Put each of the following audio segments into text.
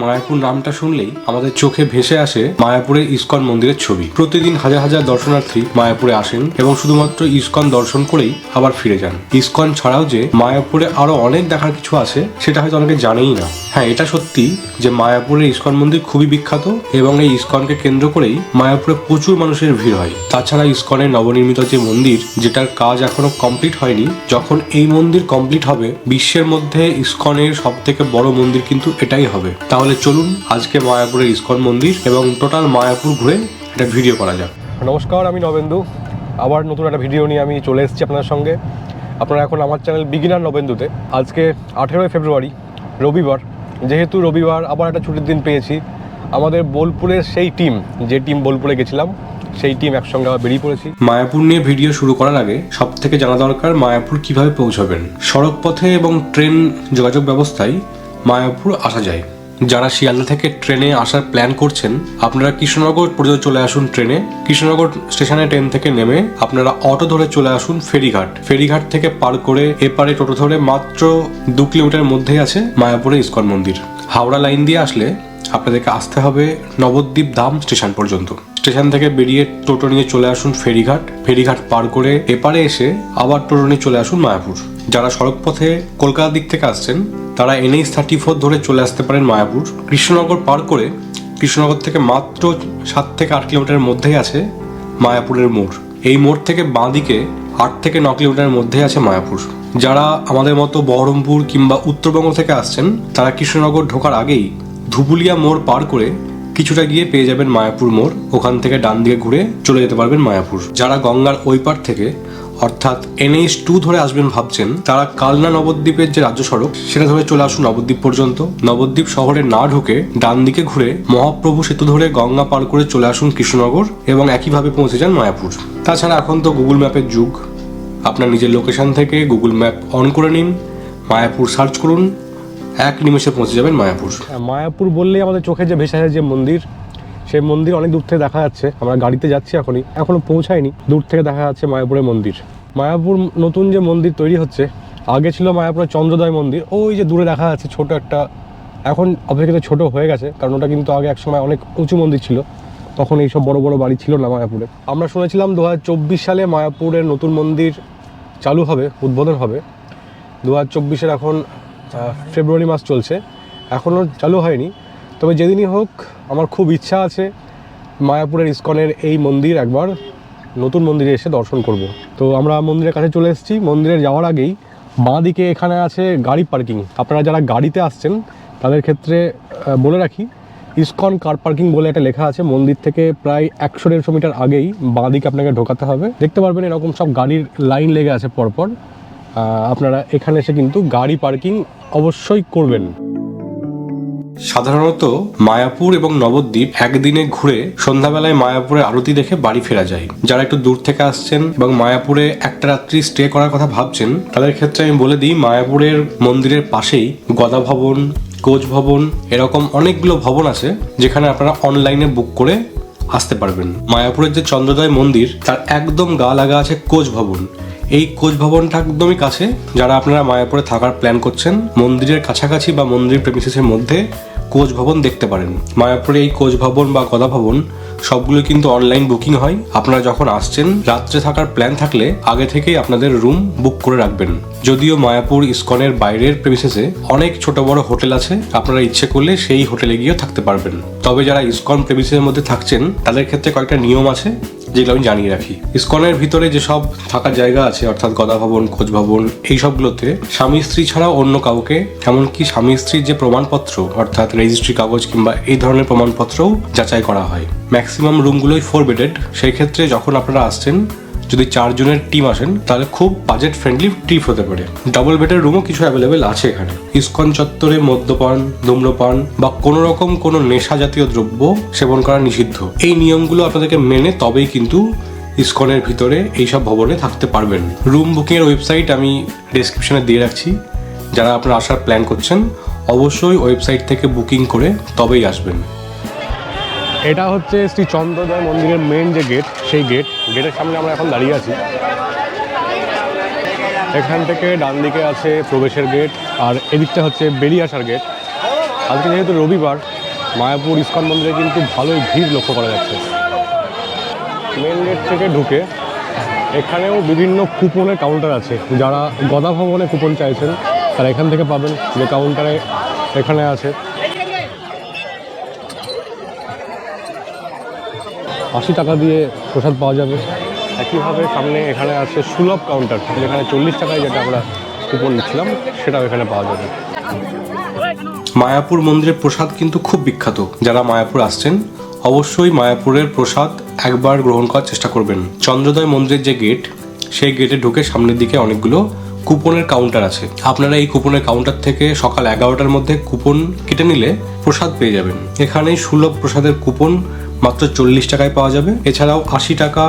মায়াপুর নামটা শুনলেই আমাদের চোখে ভেসে আসে মায়াপুরের ইস্কন মন্দিরের ছবি। প্রতিদিন হাজার হাজার দর্শনার্থী মায়াপুরে আসেন এবং শুধুমাত্র ইস্কন দর্শন করেই আবার ফিরে যান। ইস্কন ছাড়াও যে মায়াপুরে আরও অনেক দেখার কিছু আছে, সেটা হয়তো অনেকে জানেই না। হ্যাঁ এটা সত্যি যে মায়াপুরের ইস্কন মন্দির খুবই বিখ্যাত এবং এই ইস্কনকে কেন্দ্র করেই মায়াপুরে প্রচুর মানুষের ভিড় হয়। তাছাড়া ইস্কনের নবনির্মিত যে মন্দির, যেটার কাজ এখনও কমপ্লিট হয়নি, যখন এই মন্দির কমপ্লিট হবে, বিশ্বের মধ্যে ইস্কনের সব থেকে বড় মন্দির কিন্তু এটাই হবে। তাহলে চলুন আজকে মায়াপুরের ইস্কন মন্দির এবং টোটাল মায়াপুর ঘুরে একটা ভিডিও করা যাক। নমস্কার, আমি নবেন্দু। আবার নতুন একটা ভিডিও নিয়ে আমি চলে এসেছি আপনার সঙ্গে। আপনারা এখন আমার চ্যানেল বিগিনার নবেন্দুতে। আজকে আঠেরোই ফেব্রুয়ারি, রবিবার। যেহেতু রবিবার আবার একটা ছুটির দিন পেয়েছি, আমাদের বোলপুরের সেই টিম, যে টিম বোলপুরে গেছিলাম, সেই টিম একসঙ্গে আবার বেরিয়ে পড়েছি। মায়াপুর নিয়ে ভিডিও শুরু করার আগে সব থেকে জানা দরকার মায়াপুর কীভাবে পৌঁছবেন। সড়ক পথে এবং ট্রেন যোগাযোগ ব্যবস্থায় মায়াপুর আসা যায়। যারা শিয়ালদা থেকে ট্রেনে আসার প্ল্যান করছেন, আপনারা কৃষ্ণনগর পর্যন্ত চলে আসুন ট্রেনে। কৃষ্ণনগর স্টেশনে ট্রেন থেকে নেমে আপনারা অটো ধরে চলে আসুন ফেরিঘাট। ফেরিঘাট থেকে পার করে এপারে টোটো ধরে মাত্র দু কিলোমিটার মধ্যেই আছে মায়াপুরে ইস্কন মন্দির। হাওড়া লাইন দিয়ে আসলে আপনাদেরকে আসতে হবে নবদ্বীপ ধাম স্টেশন পর্যন্ত। স্টেশন থেকে বেরিয়ে টোটো নিয়ে চলে আসুন ফেরিঘাট। ফেরিঘাট পার করে এপারে এসে আবার টোটো নিয়ে চলে আসুন মায়াপুর। যারা সড়ক পথে কলকাতার দিক থেকে আসছেন, তারা এনএইচ থার্টি ফোর ধরে চলে আসতে পারেন মায়াপুর। কৃষ্ণনগর পার করে কৃষ্ণনগর থেকে মাত্র সাত থেকে আট কিলোমিটারের মধ্যেই আছে মায়াপুরের মোড়। এই মোড় থেকে বাঁ দিকে আট থেকে ন কিলোমিটারের মধ্যেই আছে মায়াপুর। যারা আমাদের মতো বহরমপুর কিংবা উত্তরবঙ্গ থেকে আসছেন, তারা কৃষ্ণনগর ঢোকার আগেই ধুবুলিয়া মোড় পার করে কিছুটা গিয়ে পেয়ে যাবেন মায়াপুর মোড়। ওখান থেকে ডান দিকে ঘুরে চলে যেতে পারবেন মায়াপুর। যারা গঙ্গার ওই পার থেকে অর্থাৎ এনএইচ টু ধরে আসবেন ভাবছেন, তারা কালনা নবদ্বীপের যে রাজ্য সড়ক, সেটা ধরে চলে আসুন নবদ্বীপ পর্যন্ত। নবদ্বীপ শহরে না ঢুকে ডান দিকে ঘুরে মহাপ্রভু সেতু ধরে গঙ্গা পার করে চলে আসুন কৃষ্ণনগর এবং একইভাবে পৌঁছে যান মায়াপুর তাছাড়া এখন তো গুগল ম্যাপের যুগ। আপনার নিজের লোকেশন থেকে গুগল ম্যাপ অন করে নিন, মায়াপুর সার্চ করুন, এক নিমেষে পৌঁছে যাবেন মায়াপুর। মায়াপুর বললেই আমাদের চোখে যে ভেসে যে মন্দির সেই মন্দির অনেক দূর থেকে দেখা যাচ্ছে। আমরা গাড়িতে যাচ্ছি এখনই। এখনও পৌঁছায়নি। দূর থেকে দেখা যাচ্ছে মায়াপুরের মন্দির। মায়াপুর নতুন যে মন্দির তৈরি হচ্ছে, আগে ছিল মায়াপুরের চন্দ্রোদয় মন্দির। ওই যে দূরে দেখা যাচ্ছে ছোট একটা, এখন অপেক্ষিত ছোট হয়ে গেছে, কারণ ওটা কিন্তু আগে একসময় অনেক উঁচু মন্দির ছিল। তখন এইসব বড় বড় বাড়ি ছিল না মায়াপুরে। আমরা শুনেছিলাম দু হাজার চব্বিশ সালে মায়াপুরের নতুন মন্দির চালু হবে, উদ্বোধন হবে। দু হাজার চব্বিশের এখন ফেব্রুয়ারি মাস চলছে। এখনও চালু হয়নি। তবে যেদিনই হোক, আমার খুব ইচ্ছা আছে মায়াপুরের ইস্কনের এই মন্দির একবার, নতুন মন্দিরে এসে দর্শন করব। তো আমরা মন্দিরের কাছে চলে এসেছি। মন্দিরে যাওয়ার আগেই বাঁ দিকে এখানে আছে গাড়ি পার্কিং। আপনারা যারা গাড়িতে আসছেন, তাদের ক্ষেত্রে বলে রাখি, ইস্কন কার পার্কিং বলে একটা লেখা আছে। মন্দির থেকে প্রায় একশো দেড়শো মিটার আগেই বাঁ দিকে আপনাকে ঢোকাতে হবে। দেখতে পারবেন এরকম সব গাড়ির লাইন লেগে আছে পরপর। আপনারা এখানে এসে কিন্তু গাড়ি পার্কিং অবশ্যই করবেন। সাধারণত মায়াপুর এবং নবদ্বীপ একদিনে ঘুরে সন্ধ্যাবেলায় মায়াপুরে আরতি দেখে বাড়ি ফেরা যায়। যারা একটু দূর থেকে আসছেন এবং মায়াপুরে একটা রাত্রি স্টে করার কথা ভাবছেন, তাদের ক্ষেত্রে আমি বলে দিই মায়াপুরের মন্দিরের পাশেই গদা ভবন, কোচ ভবন এরকম অনেকগুলো ভবন আছে যেখানে আপনারা অনলাইনে বুক করে আসতে পারবেন। মায়াপুরের যে চন্দ্রদয় মন্দির, তার একদম গা লাগা আছে কোচ ভবন। এই কোচ ভবনটা একদমই কাছে, যারা আপনারা মায়াপুরে থাকার প্ল্যান করছেন, মন্দিরের কাছাকাছি বা মন্দির প্রেমিসেসের মধ্যে কোচ ভবন দেখতে পারেন। মায়াপুরে এই কোচ ভবন বা গদা ভবন সবগুলো কিন্তু অনলাইন বুকিং হয়। আপনারা যখন আসছেন, রাত্রে থাকার প্ল্যান থাকলে আগে থেকেই আপনাদের রুম বুক করে রাখবেন। যদিও মায়াপুর ইস্কনের বাইরের প্রেমিসেসে অনেক ছোট বড় হোটেল আছে, আপনারা ইচ্ছে করলে সেই হোটেলে গিয়েও থাকতে পারবেন। তবে যারা ইস্কন প্রেমিসেসের মধ্যে থাকছেন, তাদের ক্ষেত্রে কয়েকটা নিয়ম আছে। যেগুলো আমি জানিয়ে রাখি। ইস্কনের ভিতরে যেসব থাকার জায়গা আছে, অর্থাৎ গদা ভবন, খোঁজ ভবন, এই সবগুলোতে স্বামী স্ত্রী ছাড়া অন্য কাউকে, এমনকি স্বামী স্ত্রীর যে প্রমাণপত্র, অর্থাৎ রেজিস্ট্রি কাগজ কিংবা এই ধরনের প্রমাণপত্রও যাচাই করা হয়। ম্যাক্সিমাম রুমগুলোই ফোর বেডেড সেই ক্ষেত্রে যখন আপনারা আসছেন যদি চারজনের টিম আসেন, তাহলে খুব বাজেট ফ্রেন্ডলি ট্রিপ হতে পারে। ডাবল বেডের রুমও কিছু অ্যাভেলেবেল আছে এখানে। ইস্কন চত্বরে মদ্যপান, ধূম্রপান বা কোনো রকম কোনো নেশা জাতীয় দ্রব্য সেবন করা নিষিদ্ধ। এই নিয়মগুলো আপনাদেরকে মেনে তবেই কিন্তু ইস্কনের ভিতরে এইসব ভবনে থাকতে পারবেন। রুম বুকিংয়ের ওয়েবসাইট আমি ডেসক্রিপশনে দিয়ে রাখছি। যারা আপনারা আসার প্ল্যান করছেন, অবশ্যই ওয়েবসাইট থেকে বুকিং করে তবেই আসবেন। এটা হচ্ছে শ্রী চন্দ্রদয় মন্দিরের মেন যে গেট সেই গেট গেটের সামনে আমরা এখন দাঁড়িয়ে আছি। এখান থেকে ডান দিকে আছে প্রবেশের গেট আর এদিকটা হচ্ছে বেরিয়ে আসার গেট আজকে যেহেতু রবিবার, মায়াপুর ইস্কন মন্দিরে কিন্তু ভালোই ভিড় লক্ষ্য করা যাচ্ছে। মেন গেট থেকে ঢুকে এখানেও বিভিন্ন কুপনের কাউন্টার আছে। যারা গদা ভবনে কুপন চাইছেন, তারা এখান থেকে পাবেন। যে কাউন্টারে এখানে আছে। আশি টাকা দিয়ে প্রসাদ পাওয়া যাবে। একইভাবে সামনে এখানে আছে সুলভ কাউন্টার যেখানে চল্লিশ টাকায় যেটা আমরা কুপন নিচ্ছিলাম সেটাও এখানে পাওয়া যাবে। মায়াপুর মন্দিরের প্রসাদ কিন্তু খুব বিখ্যাত। যারা মায়াপুর আসছেন অবশ্যই মায়াপুরের প্রসাদ একবার গ্রহণ করার চেষ্টা করবেন। চন্দ্রোদয় মন্দিরের যে গেট সেই গেটে ঢুকে সামনের দিকে অনেকগুলো কুপনের কাউন্টার আছে। আপনারা এই কুপনের কাউন্টার থেকে সকাল এগারোটার মধ্যে কুপন কেটে নিলে প্রসাদ পেয়ে যাবেন। এখানে সুলভ প্রসাদের কুপন মাত্র চল্লিশ টাকায় পাওয়া যাবে। এছাড়াও আশি টাকা,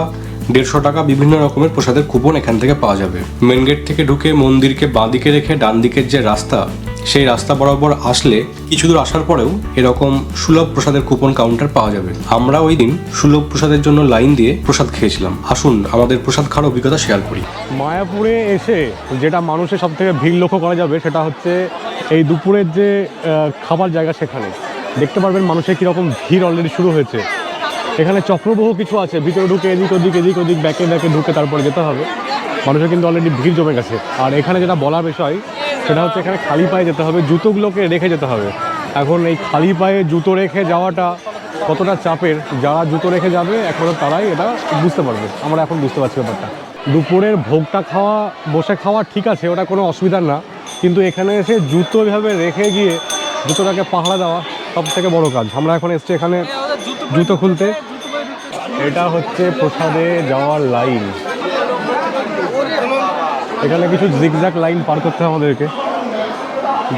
দেড়শো টাকা বিভিন্ন রকমের প্রসাদের কুপন এখান থেকে পাওয়া যাবে। মেন গেট থেকে ঢুকে মন্দিরকে বাঁদিকে রেখে ডান দিকের যে রাস্তা, সেই রাস্তা বরাবর আসলে কিছু দূর আসার পরেও এরকম সুলভ প্রসাদের কুপন কাউন্টার পাওয়া যাবে। আমরা ওই দিন সুলভ প্রসাদের জন্য লাইন দিয়ে প্রসাদ খেয়েছিলাম। আসুন, আমাদের প্রসাদ খাওয়ার অভিজ্ঞতা শেয়ার করি। মায়াপুরে এসে যেটা মানুষের সব থেকে ভিড় লক্ষ্য করা যাবে, সেটা হচ্ছে এই দুপুরের যে খাবার জায়গা সেখানে। দেখতে পারবেন মানুষের কীরকম ভিড় অলরেডি শুরু হয়েছে। এখানে চক্রবহ কিছু আছে, ভিতরে ঢুকে এদিক ওদিক এদিক ওদিক, ব্যাকে ব্যাকে ঢুকে তারপরে যেতে হবে। মানুষের কিন্তু অলরেডি ভিড় জমে গেছে। আর এখানে যেটা বলার বিষয়, সেটা হচ্ছে এখানে খালি পায়ে যেতে হবে, জুতোগুলোকে রেখে যেতে হবে। এখন এই খালি পায়ে জুতো রেখে যাওয়াটা কতটা চাপের, যারা জুতো রেখে যাবে একমাত্র তারাই এটা বুঝতে পারবে। আমরা এখন বুঝতে পারছি ব্যাপারটা। দুপুরের ভোগটা খাওয়া, বসে খাওয়া ঠিক আছে, ওটা কোনো অসুবিধা না। কিন্তু এখানে এসে জুতো এভাবে রেখে গিয়ে জুতোটাকে পাহারা দেওয়া সব থেকে বড় কাজ। আমরা এখন এসছি এখানে জুতো খুলতে এটা হচ্ছে প্রসাদে যাওয়ার লাইন। এখানে কিছু জিগজ্যাক লাইন পার করতে হবে আমাদেরকে।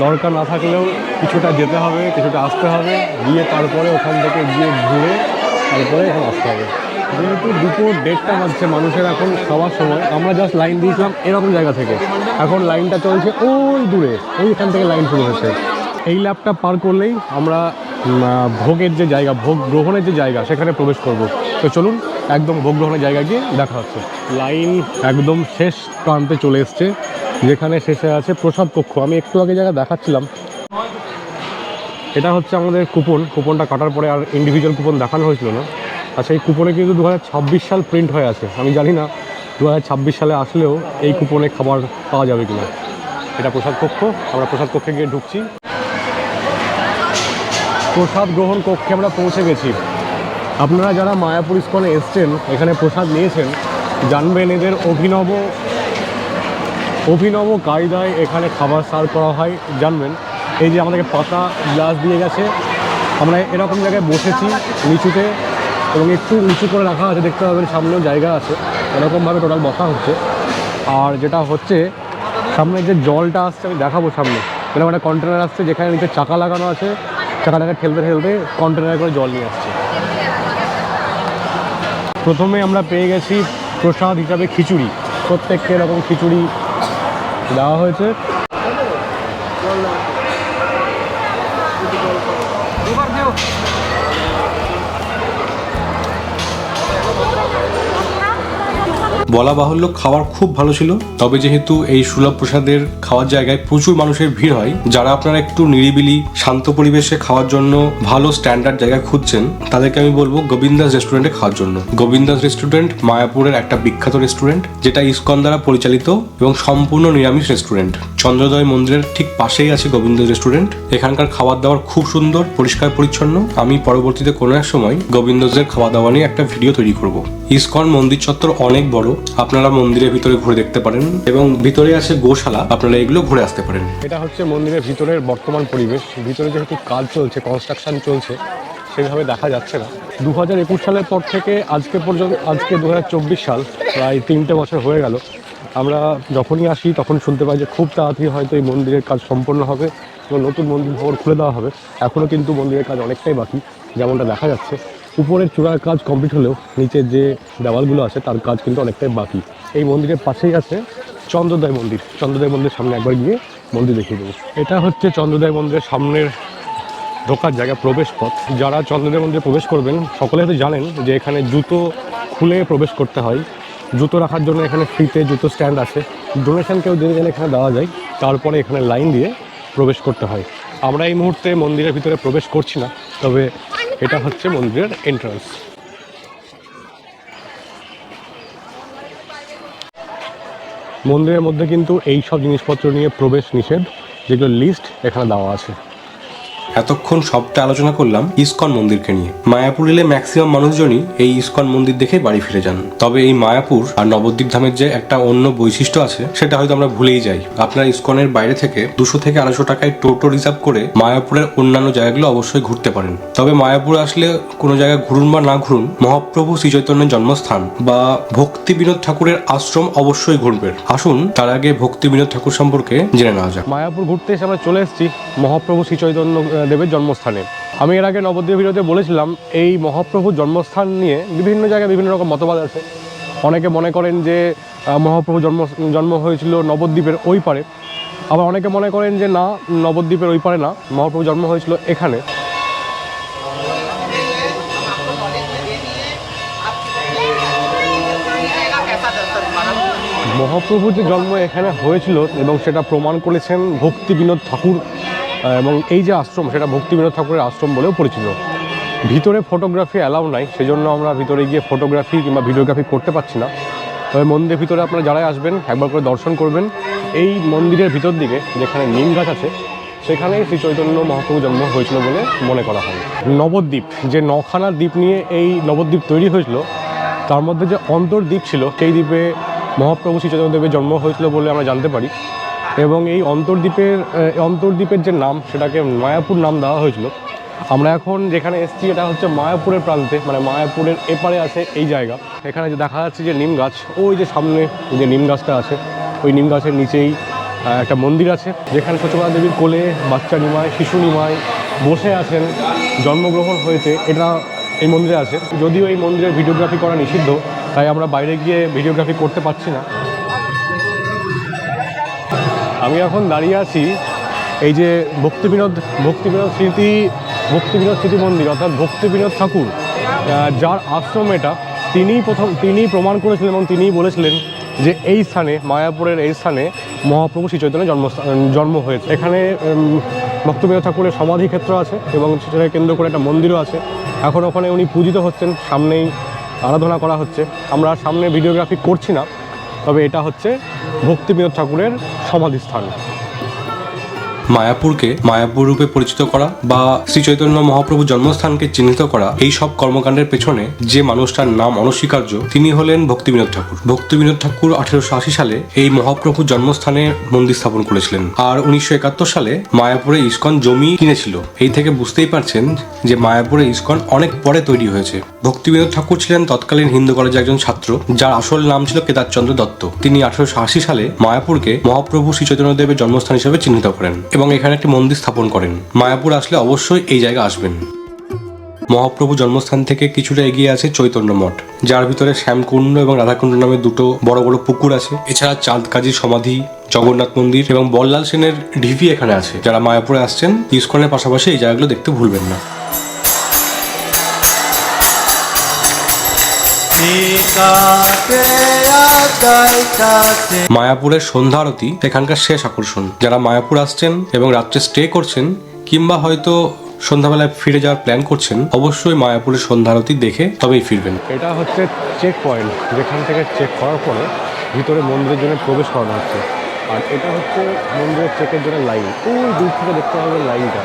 দরকার না থাকলেও কিছুটা যেতে হবে কিছুটা আসতে হবে। গিয়ে তারপরে ওখান থেকে গিয়ে ঘুরে তারপরে এখানে আসতে হবে। যেহেতু দুপুর দেড়টা বাজছে মানুষের এখন সবার সময় আমরা জাস্ট লাইন দিয়েছিলাম এরকম জায়গা থেকে। এখন লাইনটা চলছে ওই দূরে ওইখান থেকে লাইন শুরু হয়েছে এই ল্যাবটা পার করলেই আমরা ভোগের যে জায়গা, ভোগ গ্রহণের যে জায়গা, সেখানে প্রবেশ করব। তো চলুন, একদম ভোগ গ্রহণের জায়গায় গিয়ে দেখা হচ্ছে। লাইন একদম শেষ প্রান্তে চলে এসছে, যেখানে শেষে আছে প্রসাদ কক্ষ। আমি একটু আগে জায়গা দেখাচ্ছিলাম, এটা হচ্ছে আমাদের কুপন। কুপনটা কাটার পরে আর ইন্ডিভিজুয়াল কুপন দেখানো হয়েছিল না। আর সেই কুপনে কিন্তু দু হাজার ছাব্বিশ সাল প্রিন্ট হয়ে আছে। আমি জানি না দু হাজার ছাব্বিশ সালে আসলেও এই কুপনে খাবার পাওয়া যাবে কিনা। এটা প্রসাদ কক্ষ। আমরা প্রসাদ কক্ষে গিয়ে ঢুকছি। প্রসাদ গ্রহণ কক্ষে আমরা পৌঁছে গেছি। আপনারা যারা মায়াপুর ইস্কনে এসছেন, এখানে প্রসাদ নিয়েছেন, জানবেন এদের অভিনব অভিনব কায়দায় এখানে খাবার সার্ভ করা হয়। জানবেন, এই যে আমাদেরকে পাতা, গ্লাস দিয়ে গেছে। আমরা এরকম জায়গায় বসেছি নিচুতে এবং একটু উঁচু করে রাখা আছে, দেখতে পাবেন সামনেও জায়গা আছে। এরকমভাবে টোটাল বসা হচ্ছে। আর যেটা হচ্ছে, সামনে যে জলটা আসছে, আমি দেখাবো সামনে। এরকম একটা কন্টেনার আসছে, যেখানে নিচে চাকা লাগানো আছে। চাকাটাকে ঠেলতে ঠেলতে কন্টেনার করে জল নিয়ে আসছে। প্রথমে আমরা পেয়ে গেছি প্রসাদ হিসাবে খিচুড়ি। প্রত্যেককে এরকম খিচুড়ি দেওয়া হয়েছে। বলা বাহুল্য খাওয়ার খুব ভালো ছিল। তবে যেহেতু এই সুলভ প্রসাদের খাওয়ার জায়গায় প্রচুর মানুষের ভিড় হয়, যারা আপনারা একটু নিরিবিলি, শান্ত পরিবেশে খাওয়ার জন্য ভালো স্ট্যান্ডার্ড জায়গা খুঁজছেন, তাদেরকে আমি বলব গোবিন্দাস রেস্টুরেন্টে খাওয়ার জন্য। গোবিন্দাস রেস্টুরেন্ট মায়াপুরের একটা বিখ্যাত রেস্টুরেন্ট যেটা ইসকন দ্বারা পরিচালিত এবং সম্পূর্ণ নিরামিষ রেস্টুরেন্ট চন্দ্রোদয় মন্দিরের ঠিক পাশেই আছে গোবিন্দাস রেস্টুরেন্ট এখানকার খাবার দাবার খুব সুন্দর, পরিষ্কার, পরিচ্ছন্ন। আমি পরবর্তীতে কোনো এক সময় গোবিন্দজের খাওয়া দাওয়া নিয়ে একটা ভিডিও তৈরি করব। ইসকন মন্দির চত্বর অনেক বড় আপনারা মন্দিরের ভিতরে ঘুরে দেখতে পারেন এবং ভিতরে আছে গোশালা, আপনারা এগুলো ঘুরে আসতে পারেন। এটা হচ্ছে মন্দিরের ভিতরের বর্তমান পরিবেশ। ভিতরে যেহেতু কাজ চলছে কনস্ট্রাকশন চলছে, সেভাবে দেখা যাচ্ছে না। দু হাজার একুশ সালের পর থেকে আজকে পর্যন্ত, আজকে দু হাজার চব্বিশ সাল, প্রায় তিনটে বছর হয়ে গেল। আমরা যখনই আসি, তখন শুনতে পাই যে খুব তাড়াতাড়ি হয়তো এই মন্দিরের কাজ সম্পন্ন হবে এবং নতুন মন্দির ভবন খুলে দেওয়া হবে। এখনও কিন্তু মন্দিরের কাজ অনেকটাই বাকি, যেমনটা দেখা যাচ্ছে। উপরের চূড়ার কাজ কমপ্লিট হলেও নিচের যে দেওয়ালগুলো আছে, তার কাজ কিন্তু অনেকটাই বাকি। এই মন্দিরের পাশেই আছে চন্দ্রোদয় মন্দির। চন্দ্রোদয় মন্দিরের সামনে একবার গিয়ে মন্দির দেখিয়ে দেবো। এটা হচ্ছে চন্দ্রোদয় মন্দিরের সামনের ঢোকার জায়গা, প্রবেশ পথ। যারা চন্দ্রোদয় মন্দিরে প্রবেশ করবেন, সকলে হয়তো জানেন যে এখানে জুতো খুলে প্রবেশ করতে হয়। জুতো রাখার জন্য এখানে ফ্রিতে জুতো স্ট্যান্ড আছে। ডোনেশন কেউ দিয়ে গেলে এখানে দেওয়া যায়। তারপরে এখানে লাইন দিয়ে প্রবেশ করতে হয়। আমরা এই মুহূর্তে মন্দিরের ভিতরে প্রবেশ করছি না, তবে এটা হচ্ছে মন্দিরের এন্ট্রান্স মন্দিরের মধ্যে কিন্তু এই সব জিনিসপত্র নিয়ে প্রবেশ নিষেধ, যেগুলো লিস্ট এখানে দেওয়া আছে। এতক্ষণ সবটা আলোচনা করলাম ইসকন মন্দিরকে নিয়ে। মায়াপুর এলে ম্যাক্সিমাম মানুষজনই এই ইস্কন মন্দির দেখে বাড়ি ফিরে যান। তবে এই মায়াপুর আর নবদ্বীপ ধামের যে একটা অন্য বৈশিষ্ট্য আছে সেটা হয়তো আমরা ভুলেই যাই। আপনার ইস্কনের বাইরে থেকে দুশো থেকে আড়াইশো টাকায় টোটো রিজার্ভ করে মায়াপুরের অন্যান্য জায়গাগুলো অবশ্যই ঘুরতে পারেন। তবে মায়াপুর আসলে কোনো জায়গায় ঘুরুন বা না ঘুরুন মহাপ্রভু শ্রীচৈতন্যের জন্মস্থান বা ভক্তি বিনোদ ঠাকুরের আশ্রম অবশ্যই ঘুরবেন। আসুন তার আগে ভক্তি বিনোদ ঠাকুর সম্পর্কে জেনে নেওয়া যাক। মায়াপুর ঘুরতে এসে আমরা চলে এসেছি মহাপ্রভু শ্রী চৈতন্য আহ, দেবের জন্মস্থানে। আমি এর আগে নবদ্বীপ ভিডিওতে বলেছিলাম, এই মহাপ্রভুর জন্মস্থান নিয়ে বিভিন্ন জায়গায় বিভিন্ন রকম মতবাদ আছে। অনেকে মনে করেন যে মহাপ্রভু জন্ম জন্ম হয়েছিল নবদ্বীপের ওই পারে। আবার অনেকে মনে করেন যে, না, নবদ্বীপের ওই পারে না মহাপ্রভু জন্ম হয়েছিল এখানে। মহাপ্রভুর যে জন্ম এখানে হয়েছিল এবং সেটা প্রমাণ করেছেন ভক্তি বিনোদ ঠাকুর এবং এই যে আশ্রম, সেটা ভক্তি বিনোদ ঠাকুরের আশ্রম বলেও পরিচিত। ভিতরে ফটোগ্রাফি অ্যালাউ নাই, সেজন্য আমরা ভিতরে গিয়ে ফটোগ্রাফি কিংবা ভিডিওগ্রাফি করতে পারছি না। তবে মন্দিরের ভিতরে আপনারা যারাই আসবেন, একবার করে দর্শন করবেন। এই মন্দিরের ভিতর দিকে, যেখানে নিম গাছ আছে সেখানেই শ্রী চৈতন্য মহাপ্রভু জন্ম হয়েছিল বলে মনে করা হয়। নবদ্বীপ, যে নখানা দ্বীপ নিয়ে এই নবদ্বীপ তৈরি হয়েছিল, তার মধ্যে যে অন্তর্দ্বীপ ছিল, সেই দ্বীপে মহাপ্রভু শ্রী চৈতন্যদেবের জন্ম হয়েছিল বলে আমরা জানতে পারি। এবং এই অন্তর্দ্বীপের অন্তর্দ্বীপের যে নাম, সেটাকে মায়াপুর নাম দেওয়া হয়েছিল। আমরা এখন যেখানে এসছি, এটা হচ্ছে মায়াপুরের প্রান্তে মানে মায়াপুরের এপারে আছে এই জায়গা। এখানে যে দেখা যাচ্ছে যে নিম গাছ, ওই যে সামনে যে নিম গাছটা আছে, ওই নিম গাছের নিচেই একটা মন্দির আছে। যেখানে সত্যবাদা দেবীর কোলে বাচ্চা নিমায় শিশু নিমায় বসে আছেন, জন্মগ্রহণ হয়েছে, এটা এই মন্দিরে আছে। যদিও এই মন্দিরের ভিডিওগ্রাফি করা নিষিদ্ধ, তাই আমরা বাইরে গিয়ে ভিডিওগ্রাফি করতে পারছি না। আমি এখন দাঁড়িয়ে আছি এই যে ভক্তি বিনোদ ভক্তি বিনোদ স্মৃতি ভক্তি বিনোদ স্মৃতি মন্দির অর্থাৎ ভক্তি বিনোদ ঠাকুর যার আশ্রম এটা তিনিই প্রথম তিনিই প্রমাণ করেছিলেন এবং তিনিই বলেছিলেন যে এই স্থানে মায়াপুরের এই স্থানে মহাপ্রভু শ্রী চৈতন্যের জন্মস্থান জন্ম হয়েছে। এখানে উম, ভক্তি বিনোদ ঠাকুরের সমাধি ক্ষেত্র আছে এবং সেটাকে কেন্দ্র করে একটা মন্দিরও আছে। এখন ওখানে উনি পূজিত হচ্ছেন সামনেই আরাধনা করা হচ্ছে। আমরা সামনে ভিডিওগ্রাফি করছি না তবে এটা হচ্ছে ভক্তিবিনোদ ঠাকুরের সমাধিস্থান। মায়াপুরকে মায়াপুর রূপে পরিচিত করা বা শ্রী চৈতন্য মহাপ্রভু জন্মস্থানকে চিহ্নিত করা, এই সব কর্মকাণ্ডের পেছনে যে মানুষটার নাম অনস্বীকার্য, তিনি হলেন ভক্তিবিনোদ ঠাকুর। ভক্তিবিনোদ ঠাকুর আঠেরোশো আশি সালে এই মহাপ্রভু জন্মস্থানে মন্দির স্থাপন করেছিলেন। আর উনিশশো একাত্তর সালে মায়াপুরে ইস্কন জমি কিনেছিল। এই থেকে বুঝতেই পারছেন যে মায়াপুরে ইস্কন অনেক পরে তৈরি হয়েছে। ভক্তিবিনোদ ঠাকুর ছিলেন তৎকালীন হিন্দু কলেজের একজন ছাত্র, যার আসল নাম ছিল কেদারচন্দ্র দত্ত। তিনি আঠারোশো আশি সালে মায়াপুরকে মহাপ্রভু শ্রী চৈতন্যদেবের জন্মস্থান হিসেবে চিহ্নিত করেন। এবং এখানে একটি মন্দির স্থাপন করেন। মায়াপুর আসলে অবশ্যই এই জায়গা আসবেন। মহাপ্রভু জন্মস্থান থেকে কিছুটা এগিয়ে আছে চৈতন্য মঠ, যার ভিতরে শ্যামকুণ্ড এবং রাধাকুণ্ড নামে দুটো বড় বড় পুকুর আছে। এছাড়া চাঁদ সমাধি, জগন্নাথ মন্দির এবং বল্লাল সেনের ঢিপি এখানে আছে। যারা মায়াপুরে আসছেন, ইস্কনের পাশাপাশি এই জায়গাগুলো দেখতে ভুলবেন না। মায়াপুরের সন্ধ্যা আরতি, এখানকার শেষ আকর্ষণ। যারা মায়াপুর আসছেন এবং রাত্রে স্টে করছেন, কিংবা হয়তো সন্ধ্যাবেলায় ফিরে যাওয়ার প্ল্যান করছেন, অবশ্যই মায়াপুরের সন্ধ্যা আরতি দেখে তবেই ফিরবেন। এটা হচ্ছে চেক পয়েন্ট যেখান থেকে চেক করার পরে ভিতরে মন্দিরের জন্য প্রবেশ করানো হচ্ছে। আর এটা হচ্ছে মন্দিরের চেকের জন্য লাইন ওই দূর থেকে দেখতে পাবেন লাইনটা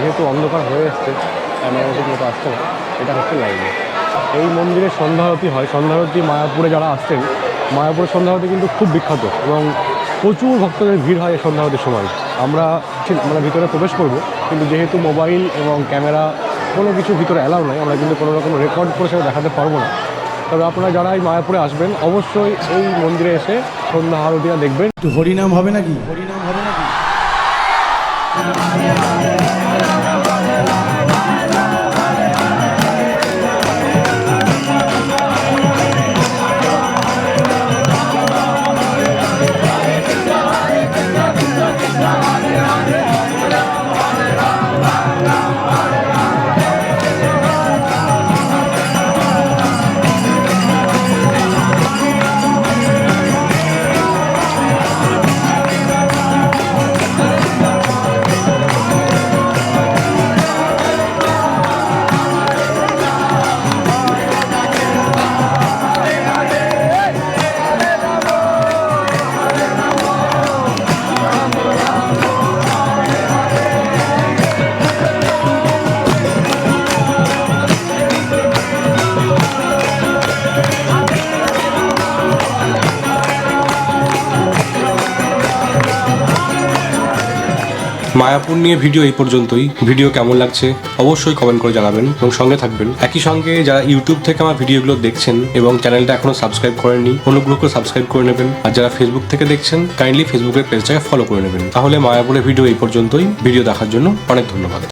যেহেতু অন্ধকার হয়ে এসছে অ্যানালিটিক মতো আসছে না, এটা হচ্ছে লাইন এই মন্দিরে সন্ধ্যা আরতি হয়। সন্ধ্যা আরতি মায়াপুরে যারা আসছেন মায়াপুরের সন্ধ্যা আরতি কিন্তু খুব বিখ্যাত এবং প্রচুর ভক্তদের ভিড় হয় এই সন্ধ্যা আরতির সময়। আমরা ঠিক- মানে ভিতরে প্রবেশ করব কিন্তু যেহেতু মোবাইল এবং ক্যামেরা কোনো কিছু ভিতরে অ্যালাউ নাই আমরা কিন্তু কোনো রকম রেকর্ড করে সেটা দেখাতে পারব না। তবে আপনারা যারা এই মায়াপুরে আসবেন অবশ্যই এই মন্দিরে এসে সন্ধ্যা আরতিটা দেখবেন। একটু হরিনাম হবে নাকি? হরিনাম হবে নাকি? মায়াপুর নিয়ে ভিডিও এই পর্যন্তই। ভিডিও কেমন লাগছে অবশ্যই কমেন্ট করে জানাবেন এবং সঙ্গে থাকবেন। একই সঙ্গে যারা ইউটিউব থেকে আমার ভিডিওগুলো দেখছেন এবং চ্যানেলটা এখনও সাবস্ক্রাইব করেননি অনুগ্রহ করে সাবস্ক্রাইব করে নেবেন। আর যারা ফেসবুক থেকে দেখছেন কাইন্ডলি ফেসবুকের পেজটাকে ফলো করে নেবেন। তাহলে মায়াপুরের ভিডিও এই পর্যন্তই। ভিডিও দেখার জন্য অনেক ধন্যবাদ।